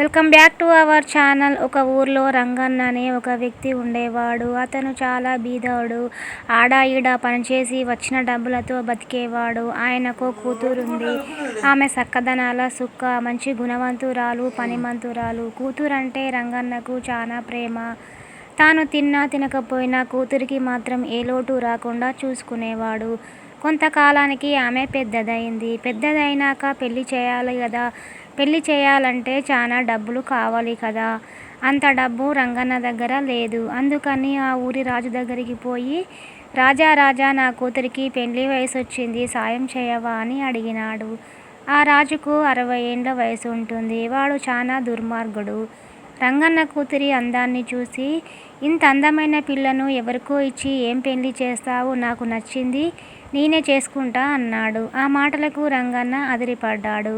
Welcome back to our channel. ఒక ఊర్లో రంగన్న అనే ఒక వ్యక్తి ఉండేవాడు. అతను చాలా బీదోడు. ఆడ ఈడ పనిచేసి వచ్చిన డబ్బులతో బతికేవాడు. ఆయనకు కూతురుంది. ఆమె సక్కదనాల సుక్క మంచి గుణవంతురాలు పనిమంతురాలు. కూతురంటే రంగన్నకు చాలా ప్రేమ. తాను తిన్నా తినకపోయినా కూతురికి మాత్రం ఏ లోటు రాకుండా చూసుకునేవాడు. కొంతకాలానికి ఆమె పెద్దదైంది. పెద్దదైనాక పెళ్ళి చేయాలి కదా పెళ్ళి చేయాలంటే చాలా డబ్బులు కావాలి కదా. అంత డబ్బు రంగన్న దగ్గర లేదు. అందుకని ఆ ఊరి రాజు దగ్గరికి పోయి రాజా రాజా నా కూతురికి పెళ్ళి వయసు వచ్చింది సాయం చేయవా? అని అడిగినాడు. ఆ రాజుకు అరవై ఏండ్ల వయసు ఉంటుంది. వాడు చాలా దుర్మార్గుడు. రంగన్న కూతురి అందాన్ని చూసి ఇంత అందమైన పిల్లను ఎవరికో ఇచ్చి ఏం పెళ్ళి చేస్తావు? నాకు నచ్చింది నేనే చేసుకుంటా అన్నాడు. ఆ మాటలకు రంగన్న అదిరిపడ్డాడు.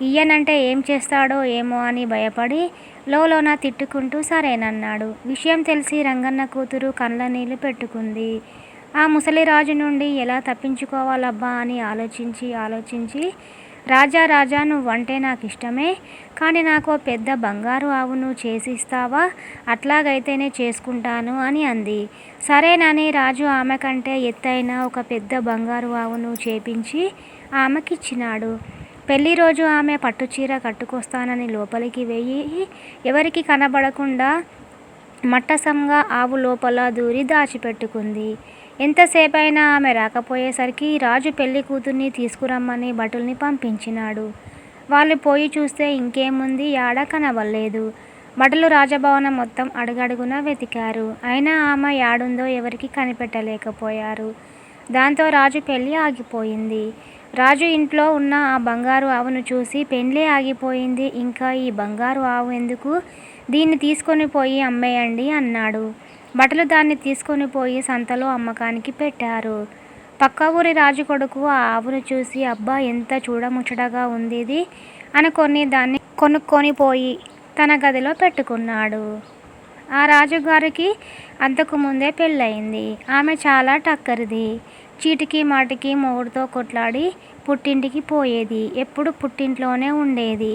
ఇయ్యనంటే ఏం చేస్తాడో ఏమో అని భయపడి లోలోన తిట్టుకుంటూ సరేనన్నాడు. విషయం తెలిసి రంగన్న కూతురు కళ్ళ నీళ్ళు పెట్టుకుంది. ఆ ముసలిరాజు నుండి ఎలా తప్పించుకోవాలబ్బా అని ఆలోచించి ఆలోచించి రాజా రాజా నువ్వంటే నాకు ఇష్టమే కానీ నాకు పెద్ద బంగారు ఆవును చేసిస్తావా? అట్లాగైతేనే చేసుకుంటాను అని అంది. సరేనని రాజు ఆమె కంటే ఎత్తైన ఒక పెద్ద బంగారు ఆవును చేపించి ఆమెకిచ్చినాడు. పెళ్ళి రోజు ఆమె పట్టుచీర కట్టుకొస్తానని లోపలికి వెయ్యి ఎవరికి కనబడకుండా మట్టసంగా ఆవు లోపల దూరి దాచిపెట్టుకుంది. ఎంతసేపైనా ఆమె రాకపోయేసరికి రాజు పెళ్ళి కూతుర్ని తీసుకురమ్మని భటుల్ని పంపించినాడు. వాళ్ళు పోయి చూస్తే ఇంకేముంది? యాడ కనబడలేదు. భటులు రాజభవనం మొత్తం అడుగడుగున వెతికారు. అయినా ఆమె యాడుందో ఎవరికి కనిపెట్టలేకపోయారు. దాంతో రాజు పెళ్ళి ఆగిపోయింది. రాజు ఇంట్లో ఉన్న ఆ బంగారు ఆవును చూసి పెండ్లే ఆగిపోయింది. ఇంకా ఈ బంగారు ఆవు ఎందుకు? దీన్ని తీసుకొని పోయి అమ్మేయండి అన్నాడు. బట్టలు దాన్ని తీసుకొని పోయి సంతలో అమ్మకానికి పెట్టారు. పక్క ఊరి రాజు కొడుకు ఆ ఆవును చూసి అబ్బా ఎంత చూడముచ్చటగా ఉంది ఇది అనుకొని దాన్ని కొనుక్కొని పోయి తన గదిలో పెట్టుకున్నాడు. ఆ రాజుగారికి అంతకు ముందే పెళ్ళయింది. ఆమె చాలా టక్కరిది. చీటికి మాటికి మొగుడుతో కొట్లాడి పుట్టింటికి పోయేది. ఎప్పుడు పుట్టింట్లోనే ఉండేది.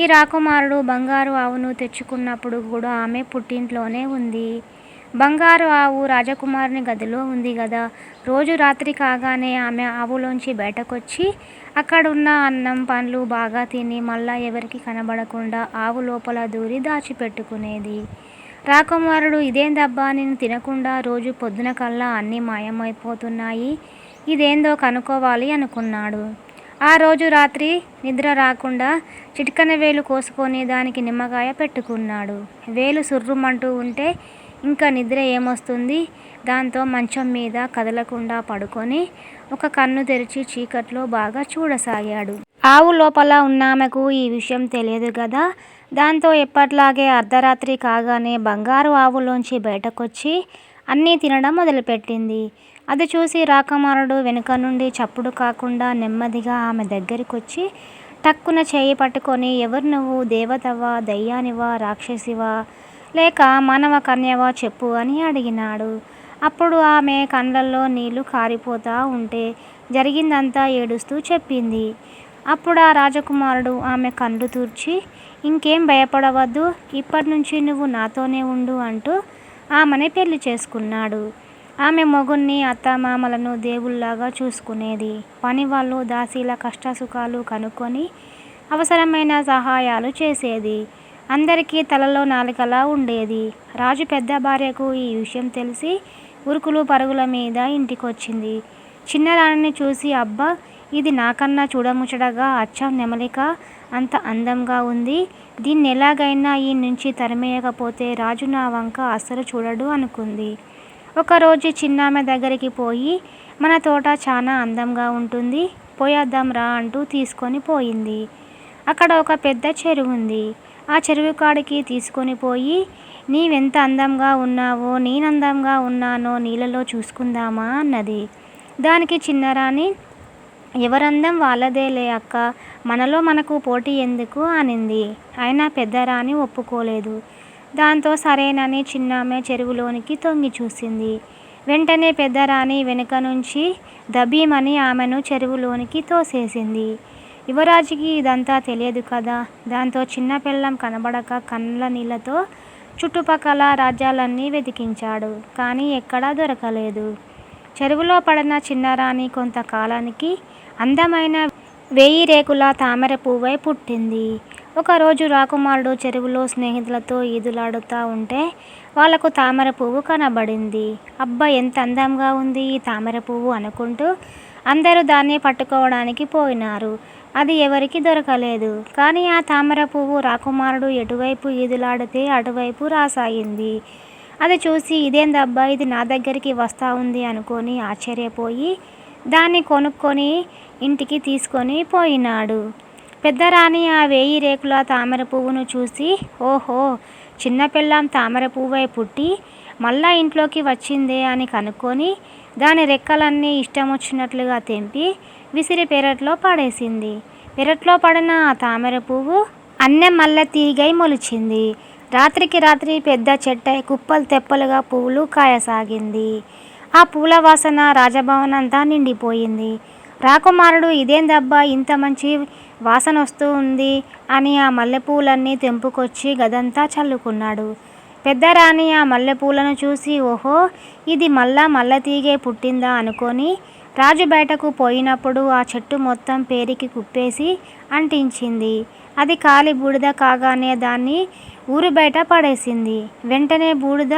ఈ రాకుమారుడు బంగారు ఆవును తెచ్చుకున్నప్పుడు కూడా ఆమె పుట్టింట్లోనే ఉంది. బంగారు ఆవు రాజకుమారుని గదిలో ఉంది కదా రోజు రాత్రి కాగానే ఆమె ఆవులోంచి బయటకొచ్చి అక్కడున్న అన్నం పండ్లు బాగా తిని మళ్ళా ఎవరికి కనబడకుండా ఆవు లోపల దూరి దాచిపెట్టుకునేది. రాకుమారుడు ఇదేందబ్బా నేను తినకుండా రోజు పొద్దున కల్లా అన్నీ మాయమైపోతున్నాయి. ఇదేందో కనుక్కోవాలి అనుకున్నాడు. ఆ రోజు రాత్రి నిద్ర రాకుండా చిటికన వేలు కోసుకొని దానికి నిమ్మకాయ పెట్టుకున్నాడు. వేలు సుర్రుమంటూ ఉంటే ఇంకా నిద్ర ఏమొస్తుంది? దాంతో మంచం మీద కదలకుండా పడుకొని ఒక కన్ను తెరిచి చీకట్లో బాగా చూడసాగాడు. ఆవు లోపల ఉన్నామెకు ఈ విషయం తెలియదు కదా దాంతో ఎప్పట్లాగే అర్ధరాత్రి కాగానే బంగారు ఆవులోంచి బయటకొచ్చి అన్నీ తినడం మొదలుపెట్టింది. అది చూసి రాకుమారుడు వెనుక నుండి చప్పుడు కాకుండా నెమ్మదిగా ఆమె దగ్గరికొచ్చి టక్కున చేయి పట్టుకొని ఎవరు నువ్వు దేవతవా దయ్యానివా రాక్షసివా లేక మానవ కన్యవా చెప్పు అని అడిగినాడు. అప్పుడు ఆమె కళ్ళల్లో నీళ్ళు కారిపోతా ఉంటే జరిగిందంతా ఏడుస్తూ చెప్పింది. అప్పుడు ఆ రాజకుమారుడు ఆమె కళ్ళు తూర్చి ఇంకేం భయపడవద్దు. ఇప్పటి నుంచి నువ్వు నాతోనే ఉండు అంటూ ఆమెని పెళ్ళి చేసుకున్నాడు. ఆమె మొగుణ్ణి అత్తమామలను దేవుళ్ళాగా చూసుకునేది. పనివాళ్ళు దాసీల కష్టసుఖాలు కనుక్కొని అవసరమైన సహాయాలు చేసేది. అందరికీ తలలో నాలుకలా ఉండేది. రాజు పెద్ద భార్యకు ఈ విషయం తెలిసి ఉరుకులు పరుగుల మీద ఇంటికొచ్చింది. చిన్నరాణిని చూసి అబ్బా ఇది నాకన్నా చూడముచ్చటగా అచ్చం నెమలిక అంత అందంగా ఉంది. దీన్ని ఎలాగైనా ఈ నుంచి తరిమేయకపోతే రాజు నా వంక అస్సలు చూడడు అనుకుంది. ఒకరోజు చిన్నామె దగ్గరికి పోయి మన తోట చాలా అందంగా ఉంటుంది పోయేద్దాం రా అంటూ తీసుకొని పోయింది. అక్కడ ఒక పెద్ద చెరువు ఉంది. ఆ చెరువు కాడికి తీసుకొని పోయి నీవెంత అందంగా ఉన్నావో నేనందంగా ఉన్నానో నీళ్ళలో చూసుకుందామా? అన్నది. దానికి చిన్నరాణి ఎవరందం వాళ్ళదేలే అక్క. మనలో మనకు పోటీ ఎందుకు అనింది. అయినా పెద్దరాని ఒప్పుకోలేదు. దాంతో సరేనని చిన్నామె చెరువులోనికి తొంగి చూసింది. వెంటనే పెద్దరాణి వెనుక నుంచి దబీమని ఆమెను చెరువులోనికి తోసేసింది. యువరాజుకి ఇదంతా తెలియదు కదా. దాంతో చిన్న పిల్లం కనబడక కళ్ళ నీళ్ళతో చుట్టుపక్కల రాజ్యాలన్నీ వెతికించాడు. కానీ ఎక్కడా దొరకలేదు. చెరువులో పడిన చిన్నరాణి కొంతకాలానికి అందమైన వేయి రేకుల తామర పువ్వై పుట్టింది. ఒకరోజు రాకుమారుడు చెరువులో స్నేహితులతో ఈదులాడుతూ ఉంటే వాళ్ళకు తామర పువ్వు కనబడింది. అబ్బా ఎంత అందంగా ఉంది ఈ తామర పువ్వు అనుకుంటూ అందరూ దాన్ని పట్టుకోవడానికి పోయినారు. అది ఎవరికి దొరకలేదు. కానీ ఆ తామర పువ్వు రాకుమారుడు ఎటువైపు ఈదులాడితే అటువైపు రాసాగింది అది చూసి ఇదేందబ్బా ఇది నా దగ్గరికి వస్తూ ఉంది అనుకొని ఆశ్చర్యపోయి దాన్ని కొనుక్కొని ఇంటికి తీసుకొని పోయినాడు. పెద్దరాణి ఆ వేయి రేకుల తామర పువ్వును చూసి ఓహో చిన్నపిల్లం తామర పువ్వై పుట్టి మళ్ళా ఇంట్లోకి వచ్చిందే అని కనుక్కొని దాని రెక్కలన్నీ ఇష్టం వచ్చినట్లుగా తెంపి విసిరి పెరట్లో పడేసింది. పెరట్లో పడిన ఆ తామర పువ్వు అన్నె మల్ల తీగై మొలిచింది. రాత్రికి రాత్రి పెద్ద చెట్టై కుప్పలు తెప్పలుగా పువ్వులు కాయసాగింది. ఆ పూల వాసన రాజభవనంతా నిండిపోయింది. రాకుమారుడు ఇదేందబ్బా ఇంత మంచి వాసన వస్తూ ఉంది అని ఆ మల్లెపూలన్నీ తెంపుకొచ్చి గదంతా చల్లుకున్నాడు. పెద్దరాణి ఆ మల్లెపూలను చూసి ఓహో ఇది మళ్ళా మల్లెతీగే పుట్టిందా అనుకొని రాజు బయటకు పోయినప్పుడు ఆ చెట్టు మొత్తం పేరికి కుప్పేసి అంటించింది. అది కాలి బూడిద కాగానే దాన్ని ఊరు బయట పడేసింది. వెంటనే బూడిద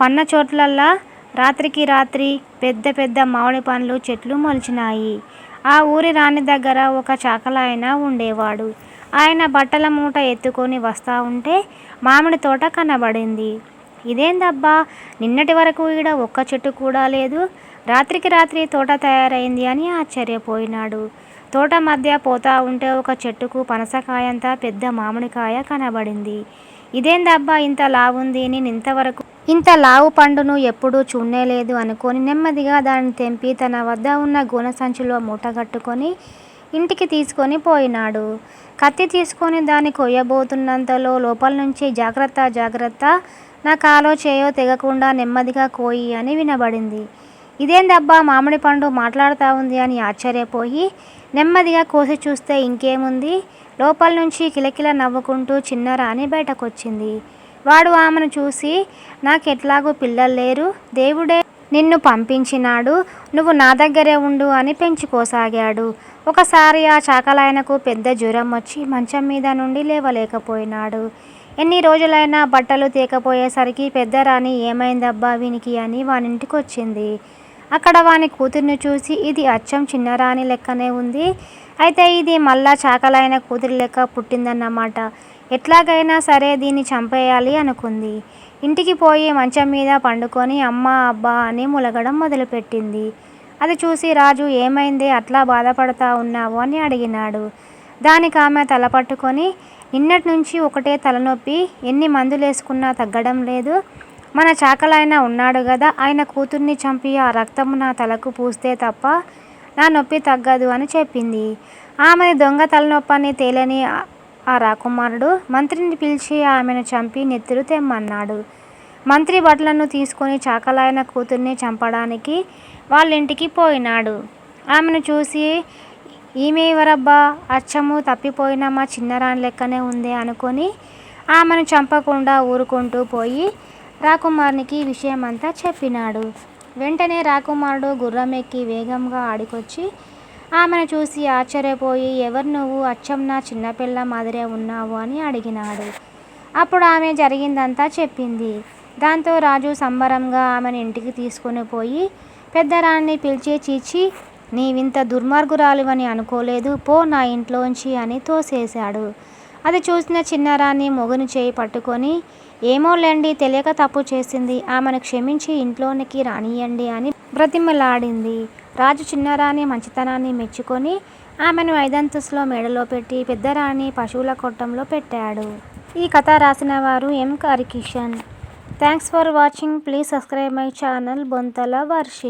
పన్న చోట్లల్లా రాత్రికి రాత్రి పెద్ద పెద్ద మామిడి పండ్లు చెట్లు మొలిచినాయి. ఆ ఊరి రాణి దగ్గర ఒక చాకలాయన ఉండేవాడు. ఆయన బట్టల మూట ఎత్తుకొని వస్తూ ఉంటే మామిడి తోట కనబడింది. ఇదేందబ్బా నిన్నటి వరకు ఈడ ఒక్క చెట్టు కూడా లేదు. రాత్రికి రాత్రి తోట తయారైంది అని ఆశ్చర్యపోయినాడు. తోట మధ్య పోతా ఉంటే ఒక చెట్టుకు పనసకాయంతా పెద్ద మామిడికాయ కనబడింది. ఇదేందబ్బా ఇంత లావుంది నేను ఇంతవరకు ఇంత లావు పండును ఎప్పుడూ చూడలేదు అనుకొని నెమ్మదిగా దాన్ని తెంపి తన వద్ద ఉన్న గోన సంచిలో మూటగట్టుకొని ఇంటికి తీసుకొని పోయినాడు. కత్తి తీసుకొని దాన్ని కొయ్యబోతున్నంతలో లోపల నుంచి జాగ్రత్త జాగ్రత్త నా కాలో చేయో తెగకుండా నెమ్మదిగా కోయి అని వినబడింది. ఇదేందబ్బా మామిడి పండు మాట్లాడుతూ ఉంది అని ఆశ్చర్యపోయి నెమ్మదిగా కోసి చూస్తే ఇంకేముంది? లోపల నుంచి కిలకిల నవ్వుకుంటూ చిన్నరాని బయటకొచ్చింది. వాడు ఆమెను చూసి నాకెట్లాగో పిల్లలు లేరు. దేవుడే నిన్ను పంపించినాడు. నువ్వు నా దగ్గరే ఉండు అని పెంచుకోసాగాడు. ఒకసారి ఆ చాకలాయనకు పెద్ద జ్వరం వచ్చి మంచం మీద నుండి లేవలేకపోయినాడు. ఎన్ని రోజులైనా బట్టలు తేకపోయేసరికి పెద్ద రాణి ఏమైందబ్బా వీనికి అని వానింటికి వచ్చింది అక్కడ వాని కూతుర్ని చూసి ఇది అచ్చం చిన్నరాణి లెక్కనే ఉంది. అయితే ఇది మళ్ళా చాకలైన కూతురి లెక్క పుట్టిందన్నమాట. ఎట్లాగైనా సరే దీన్ని చంపేయాలి అనుకుంది. ఇంటికి పోయి మంచం మీద పండుకొని అమ్మ అబ్బా అని ములగడం మొదలుపెట్టింది. అది చూసి రాజు ఏమైంది? అట్లా బాధపడతా ఉన్నావు? అని అడిగినాడు. దానికి ఆమె తల పట్టుకొని నిన్నటి నుంచి ఒకటే తలనొప్పి ఎన్ని మందులు వేసుకున్నా తగ్గడం లేదు. మన చాకలైన ఉన్నాడు కదా ఆయన కూతుర్ని చంపి ఆ రక్తము నా తలకు పూస్తే తప్ప నా నొప్పి తగ్గదు అని చెప్పింది. ఆమె దొంగ తలనొప్పని తేలని ఆ రాకుమారుడు మంత్రిని పిలిచి ఆమెను చంపి నెత్తురు తెమ్మన్నాడు. మంత్రి బట్టలను తీసుకొని చాకలాయన కూతుర్ని చంపడానికి వాళ్ళ ఇంటికి పోయినాడు. ఆమెను చూసి ఈమె ఎవరబ్బా? అచ్చము తప్పిపోయిన మా చిన్నరాని లెక్కనే ఉంది అనుకొని ఆమెను చంపకుండా ఊరుకుంటూ పోయి రాకుమారునికి విషయమంతా చెప్పినాడు. వెంటనే రాకుమారుడు గుర్రం ఎక్కి వేగంగా ఆడికొచ్చి ఆమెను చూసి ఆశ్చర్యపోయి ఎవరు నువ్వు? అచ్చం నా చిన్నపిల్ల మాదిరే ఉన్నావు అని అడిగినాడు. అప్పుడు ఆమె జరిగిందంతా చెప్పింది. దాంతో రాజు సంబరంగా ఆమెను ఇంటికి తీసుకుని పోయి పెద్దరాన్ని పిలిచి చీచి నీవింత దుర్మార్గురాలివని అనుకోలేదు పో నా ఇంట్లోంచి అని తోసేశాడు. అది చూసిన చిన్నరాణి మొగుని చేయి పట్టుకొని ఏమోలేండి తెలియక తప్పు చేసింది. ఆమెను క్షమించి ఇంట్లోనికి రానియండి అని బ్రతిమలాడింది. రాజు చిన్నరాణి మంచితనాన్ని మెచ్చుకొని ఆమెను ఐదంతస్తులో మెడలో పెట్టి పెద్దరాణి పశువుల కొట్టంలో పెట్టాడు. ఈ కథ రాసిన వారు M. Harikishan thanks for watching. Please subscribe my channel Bonthala Varshi.